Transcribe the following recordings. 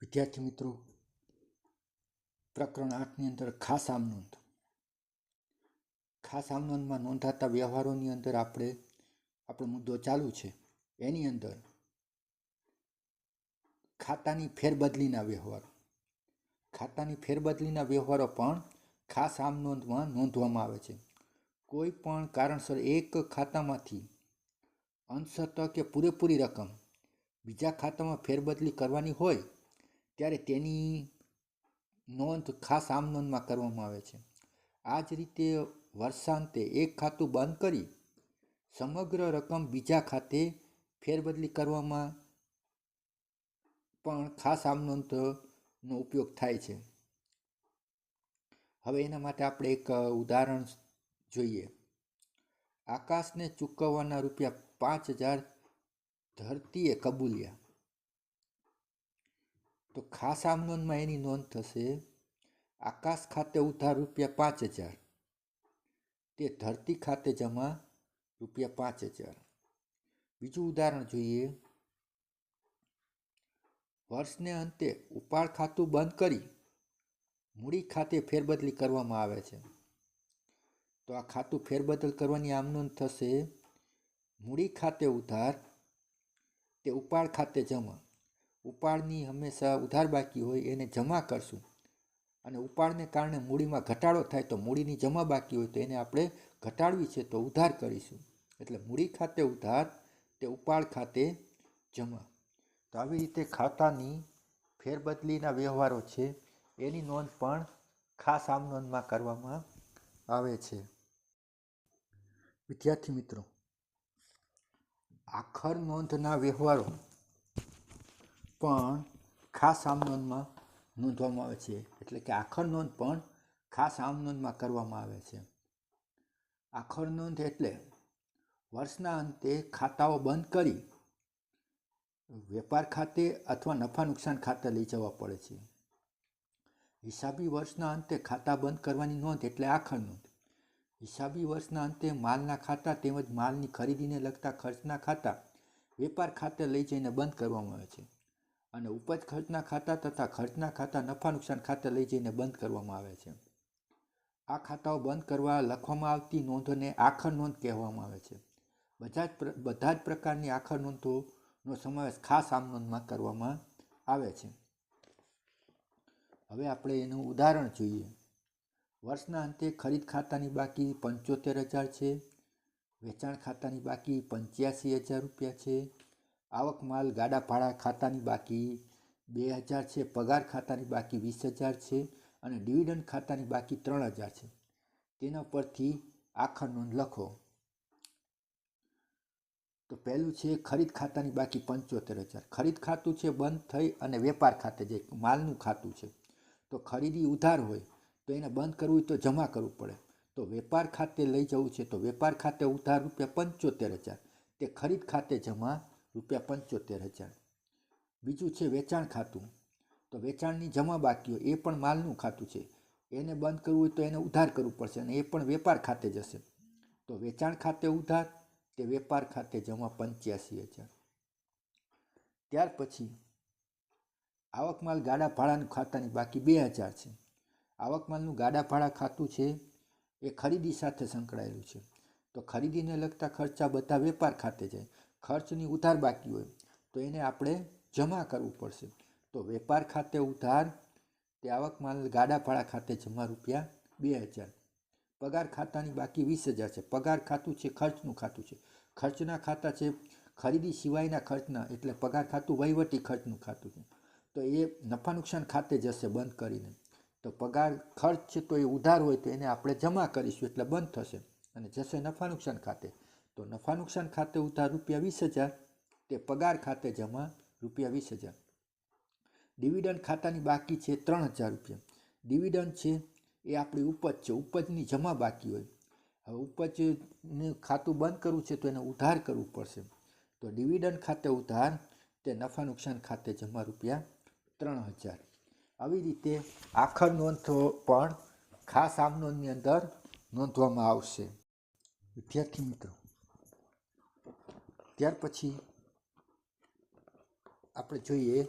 વિદ્યાર્થી મિત્રો, પ્રકરણ આઠની અંદર ખાસ આમ નોંધ. ખાસ આમ નોંધમાં નોંધાતા વ્યવહારોની અંદર આપણે, આપણો મુદ્દો ચાલુ છે. એની અંદર ખાતાની ફેરબદલીના વ્યવહારો. ખાતાની ફેરબદલીના વ્યવહારો પણ ખાસ આમ નોંધમાં નોંધવામાં આવે છે. કોઈ પણ કારણસર એક ખાતામાંથી અંશત કે પૂરેપૂરી રકમ બીજા ખાતામાં ફેરબદલી કરવાની હોય ત્યારે તેની નોંધ ખાસ આમ નોંધમાં કરવામાં આવે છે. આ જ રીતે વર્ષાંતે એક ખાતું બંધ કરી સમગ્ર રકમ બીજા ખાતે ફેરબદલી કરવામાં પણ ખાસ આમ નોંધનો ઉપયોગ થાય છે. હવે એના માટે આપણે એક ઉદાહરણ જોઈએ. આકાશને ચૂકવવાના રૂપિયા પાંચ હજાર ધરતીએ કબૂલ્યા. તો ખાસ આમ નોંધમાં એની નોંધ થશે, આકાશ ખાતે ઉધાર રૂપિયા પાંચ હજાર. તે ધરતી ખાતે જમા રૂપિયા પાંચ હજાર. બીજું ઉદાહરણ જોઈએ. વર્ષને અંતે ઉપાડ ખાતું બંધ કરી મૂડી ખાતે ફેરબદલી કરવામાં આવે છે. તો આ ખાતું ફેરબદલ કરવાની આમ નોંધ થશે, મૂડી ખાતે ઉધાર, તે ઉપાડ ખાતે જમા. ઉપાડની હંમેશા ઉધાર બાકી હોય એને જમા કરશું. અને ઉપાડને કારણે મૂડીમાં ઘટાડો થાય તો મૂડીની જમા બાકી હોય તો એને આપણે ઘટાડવી છે તો ઉધાર કરીશું. એટલે મૂડી ખાતે ઉધાર, તે ઉપાડ ખાતે જમા. તો આવી રીતે ખાતાની ફેરબદલીના વ્યવહારો છે. એની નોંધ પણ ખાસ આમ નોંધમાં કરવામાં આવે છે. વિદ્યાર્થી મિત્રો, આખર નોંધના વ્યવહારો પણ ખાસ આમ નોંધમાં નોંધવામાં આવે છે. એટલે કે આખર નોંધ પણ ખાસ આમ નોંધમાં કરવામાં આવે છે. આખર નોંધ એટલે વર્ષના અંતે ખાતાઓ બંધ કરી વેપાર ખાતે અથવા નફા નુકસાન ખાતે લઈ જવા પડે છે. હિસાબી વર્ષના અંતે ખાતા બંધ કરવાની નોંધ એટલે આખર નોંધ. હિસાબી વર્ષના અંતે માલના ખાતા તેમજ માલની ખરીદીને લગતા ખર્ચના ખાતા વેપાર ખાતે લઈ જઈને બંધ કરવામાં આવે છે. અને ઉપજ ખર્ચના ખાતા તથા ખર્ચના ખાતા નફા નુકસાન ખાતે લઈ જઈને બંધ કરવામાં આવે છે. આ ખાતાઓ બંધ કરવા લખવામાં આવતી નોંધોને આખર નોંધ કહેવામાં આવે છે. બધા જ બધા જ પ્રકારની આખર નોંધોનો સમાવેશ ખાસ આમ નોંધમાં કરવામાં આવે છે. હવે આપણે એનું ઉદાહરણ જોઈએ. વર્ષના અંતે ખરીદ ખાતાની બાકી પંચોતેર હજાર છે, વેચાણ ખાતાની બાકી પંચ્યાસી હજાર રૂપિયા છે આવક માલ ગાડા ભાડા ખાતાની બાકી, બે હજાર છે, પગાર ખાતાની બાકી વીસ હજાર છે અને ડિવિડન્ડ ખાતાની બાકી ત્રણ હજાર છે. તેના પરથી આખર નોંધ લખો. તો પહેલું છે ખરીદ ખાતાની બાકી પંચોતેર હજાર. ખરીદ ખાતું છે બંધ થઈ અને વેપાર ખાતે જે માલનું ખાતું છે. તો ખરીદી ઉધાર હોય તો એને બંધ કરવું હોય તો જમા કરવું પડે. તો વેપાર ખાતે લઈ જવું છે તો વેપાર ખાતે ઉધાર રૂપિયા પંચોતેર હજાર. તે ખરીદ ખાતે જમા રૂપિયા પંચોતેર હજાર. બીજું છે વેચાણ ખાતું. તો વેચાણની જમા બાકી હોય એ પણ માલનું ખાતું છે. એને બંધ કરવું હોય તો એને ઉધાર કરવું પડશે અને એ પણ વેપાર ખાતે જશે. તો વેચાણ ખાતે ઉધાર, તે વેપાર ખાતે જમા પંચ્યાસી હજાર. ત્યાર પછી આવકમાલ ગાડા ભાડાનું ખાતાની બાકી બે હજાર છે. આવક માલનું ગાડા ભાડા ખાતું છે, એ ખરીદી સાથે સંકળાયેલું છે. તો ખરીદીને લગતા ખર્ચા બધા વેપાર ખાતે જાય. ખર્ચની ઉધાર બાકી હોય, તો એને આપણે જમા કરવું પડશે. તો વેપાર ખાતે ઉધાર, તે આવક માલ ગાડા ભાડા ખાતે જમા રૂપિયા બે હજાર. પગાર ખાતાની બાકી વીસ હજાર છે. પગાર ખાતું છે, ખર્ચનું ખાતું છે. ખર્ચના ખાતા છે, ખરીદી સિવાયના ખર્ચના, એટલે પગાર ખાતું વહીવટી ખર્ચનું ખાતું છે. તો એ નફા નુકસાન ખાતે જશે બંધ કરીને. તો પગાર ખર્ચ છે, તો એ ઉધાર હોય, તો એને આપણે જમા કરીશું, એટલે બંધ થશે. અને જશે નફા નુકસાન ખાતે. તો નફા નુકસાન ખાતે ઉધાર રૂપિયા વીસ હજાર, તે પગાર ખાતે જમા રૂપિયા વીસ હજાર. ડિવિડન્ડ ખાતાની બાકી છે ત્રણ હજાર રૂપિયા. ડિવિડન્ડ છે એ આપણી ઉપજ છે, ઉપજની જમા બાકી હોય. હવે ઉપજનું ખાતું બંધ કરવું છે તો એને ઉધાર કરવું પડશે. તો ડિવિડન્ડ ખાતે ઉધાર, તે નફા નુકસાન ખાતે જમા રૂપિયા ત્રણ હજાર. આવી રીતે આખર નોંધો પણ ખાસ આમ નોંધની અંદર નોંધવામાં આવશે. વિદ્યાર્થી મિત્રો ત્યાર પછી આપણે જોઈએ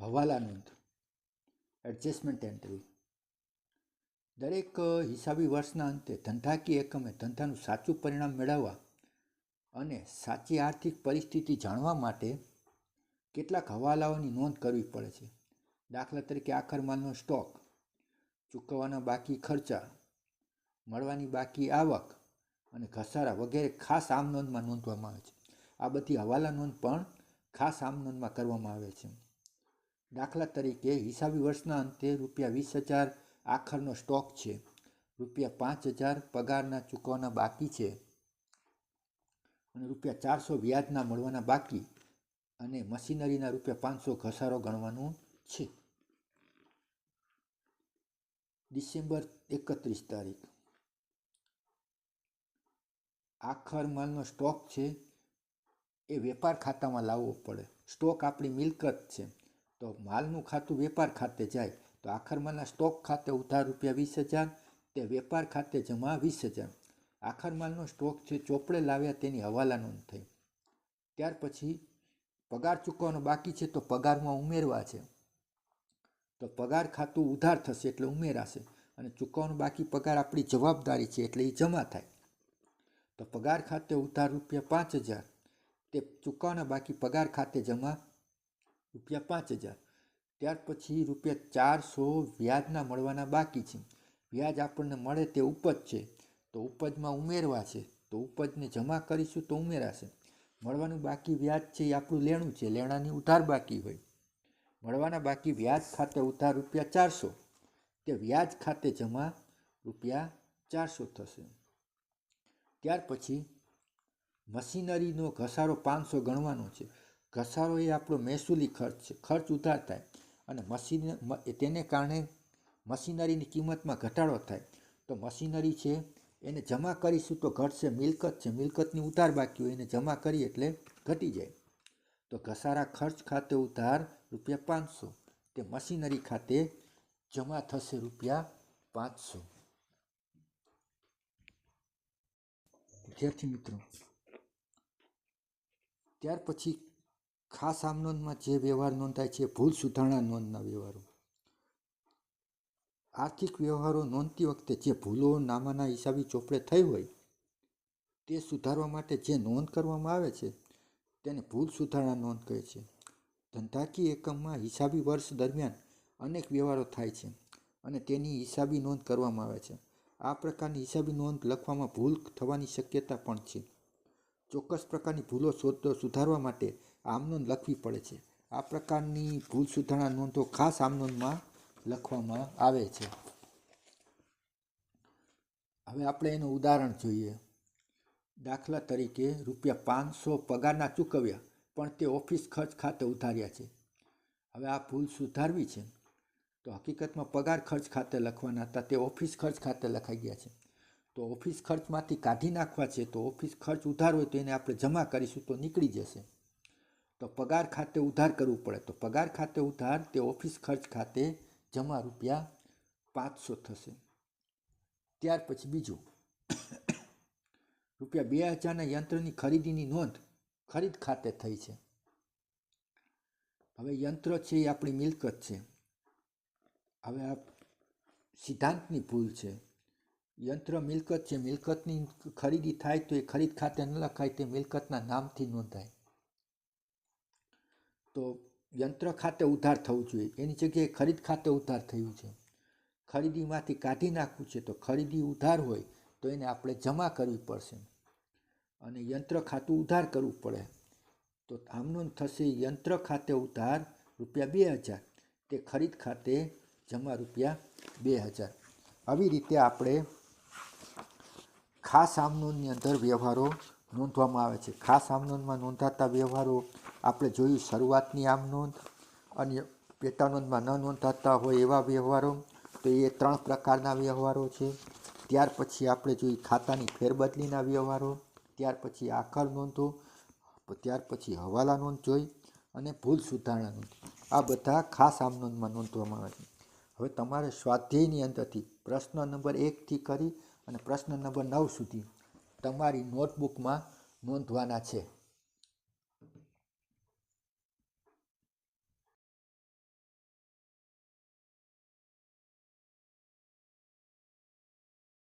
હવાલા નોંધ એડજસ્ટમેન્ટ એન્ટ્રી દરેક હિસાબી વર્ષના અંતે ધંધાકીય એકમે ધંધાનું સાચું પરિણામ મેળવવા અને સાચી આર્થિક પરિસ્થિતિ જાણવા માટે કેટલાક હવાલાઓની નોંધ કરવી પડે છે. દાખલા તરીકે આખર માલનો સ્ટોક ચૂકવવાના બાકી ખર્ચા, મળવાની બાકી આવક અને ઘસારા વગેરે ખાસ આમ નોંધમાં નોંધવામાં આવે છે. આ બધી હવાલા નોંધ પણ ખાસ આમ નોંધમાં કરવામાં આવે છે. દાખલા તરીકે હિસાબી વર્ષના અંતે રૂપિયા વીસ હજાર આખરનો સ્ટોક છે. રૂપિયા પાંચ હજાર પગારના ચૂકવવાના બાકી છે. અને રૂપિયા ચારસો વ્યાજના મળવાના બાકી અને મશીનરીના રૂપિયા પાંચસો ઘસારો ગણવાનું છે. ડિસેમ્બર એકત્રીસ તારીખ. આખર માલનો સ્ટોક છે, એ વેપાર ખાતામાં લાવવો પડે. સ્ટોક આપણી મિલકત છે. તો માલનું ખાતું વેપાર ખાતે જાય. તો આખર માલના સ્ટોક ખાતે ઉધાર રૂપિયા વીસ હજાર, તે વેપાર ખાતે જમા વીસ હજાર. આખર માલનો સ્ટોક છે ચોપડે લાવ્યા તેની હવાલા નોંધ થઈ. ત્યાર પછી પગાર ચૂકવવાનો બાકી છે તો પગારમાં ઉમેરવા છે. તો પગાર ખાતું ઉધાર થશે એટલે ઉમેરાશે. અને ચૂકવવાનું બાકી પગાર આપણી જવાબદારી છે એટલે એ જમા થાય. તો પગાર ખાતે ઉધાર રૂપિયા પાંચ હજાર. તે ચૂકવવાના બાકી પગાર ખાતે જમા રૂપિયા પાંચ હજાર. ત્યાર પછી રૂપિયા ચારસો વ્યાજના મળવાના બાકી છે. વ્યાજ આપણને મળે તે ઉપજ છે. તો ઉપજમાં ઉમેરવા છે. તો ઉપજને જમા કરીશું તો ઉમેરાશે. મળવાનું બાકી વ્યાજ છે એ આપણું લેણું છે. લેણાની ઉધાર બાકી હોય. મળવાના બાકી વ્યાજ ખાતે ઉધાર રૂપિયા ચારસો. તે વ્યાજ ખાતે જમા રૂપિયા ચારસો થશે. ત્યાર પછી મશીનરીનો ઘસારો પાંચસો ગણવાનો છે. ઘસારો એ આપણો મહેસૂલી ખર્ચ છે. ખર્ચ ઉધાર થાય અને મશીન તેને કારણે મશીનરીની કિંમતમાં ઘટાડો થાય. તો મશીનરી છે, એને જમા કરીશું તો ઘટશે, મિલકત છે. મિલકતની ઉધાર બાકી હોય એને જમા કરી એટલે ઘટી જાય. તો ઘસારા ખર્ચ ખાતે ઉધાર રૂપિયા પાંચસો. તે મશીનરી ખાતે જમા થશે રૂપિયા પાંચસો. વિદ્યાર્થી મિત્રો. ત્યાર પછી ખાસ આમ નોંધમાં જે વ્યવહાર નોંધાય છે, ભૂલ સુધારણા નોંધના વ્યવહારો. આર્થિક વ્યવહારો નોંધતી વખતે જે ભૂલો નામાના હિસાબી ચોપડે થઈ હોય, તે સુધારવા માટે જે નોંધ કરવામાં આવે છે, તેને ભૂલ સુધારણા નોંધ કહે છે. ધંધાકીય એકમમાં હિસાબી વર્ષ દરમિયાન અનેક વ્યવહારો થાય છે અને તેની હિસાબી નોંધ કરવામાં આવે છે. આ પ્રકારની હિસાબી નોંધ લખવામાં ભૂલ થવાની શક્યતા પણ છે. ચોક્કસ પ્રકારની ભૂલો સુધારવા માટે આમનોંધ લખવી પડે છે. આ પ્રકારની ભૂલ સુધારણા નોંધો ખાસ આમનોંધમાં લખવામાં આવે છે. હવે આપણે એનું ઉદાહરણ જોઈએ. દાખલા તરીકે રૂપિયા પાંચસો પગારના ચૂકવ્યા, પણ તે ઓફિસ ખર્ચ ખાતે ઉધાર્યા છે. હવે આ ભૂલ સુધારવી છે. તો હકીકતમાં પગાર ખર્ચ ખાતે લખવાના હતા, તે ઓફિસ ખર્ચ ખાતે લખાઈ ગયા છે. તો ઓફિસ ખર્ચમાંથી કાઢી નાખવા છે, તો ઓફિસ ખર્ચ ઉધાર હોય તો એને આપણે જમા કરીશું તો નીકળી જશે. તો પગાર ખાતે ઉધાર કરવું પડે. તો પગાર ખાતે ઉધાર, તે ઓફિસ ખર્ચ ખાતે જમા રૂપિયા પાંચસો થશે. ત્યાર પછી બીજું, રૂપિયા બે હજારના યંત્રની ખરીદીની નોંધ ખરીદ ખાતે થઈ છે. હવે યંત્ર છે એ આપણી મિલકત છે. હવે આ સિદ્ધાંતની ભૂલ છે. યંત્ર મિલકત છે. મિલકતની ખરીદી થાય તો એ ખરીદ ખાતે ન લખાય તે મિલકતના નામથી નોંધાય. તો યંત્ર ખાતે ઉધાર થવું જોઈએ. એની જગ્યાએ ખરીદ ખાતે ઉધાર થયું છે. ખરીદીમાંથી કાઢી નાખવું છે તો ખરીદી ઉધાર હોય તો એને આપણે જમા કરવી પડશે. અને યંત્ર ખાતું ઉધાર કરવું પડે. તો આમનો થશે. યંત્ર ખાતે ઉધાર રૂપિયા બે હજાર. તે ખરીદ ખાતે જમા રૂપિયા બે હજાર. આવી રીતે આપણે ખાસ આમનોંધની અંદર વ્યવહારો નોંધવામાં આવે છે. ખાસ આમનોંધમાં નોંધાતા વ્યવહારો આપણે જોયું શરૂઆતની આમનોંધ અને પેટાનોંધમાં ન નોંધાતા હોય એવા વ્યવહારો. તો એ ત્રણ પ્રકારના વ્યવહારો છે. ત્યાર પછી આપણે જોઈ ખાતાની ફેરબદલીના વ્યવહારો. ત્યાર પછી આખર નોંધો. ત્યાર પછી હવાલા નોંધ જોઈ અને ભૂલ સુધારણા નોંધ. આ બધા ખાસ આમનોંધમાં નોંધવામાં આવે છે. હવે તમારે સ્વાધ્યાયની અંદરથી પ્રશ્ન નંબર એકથી કરી અને પ્રશ્ન નંબર નવ સુધી તમારી નોટબુકમાં નોંધવાના છે.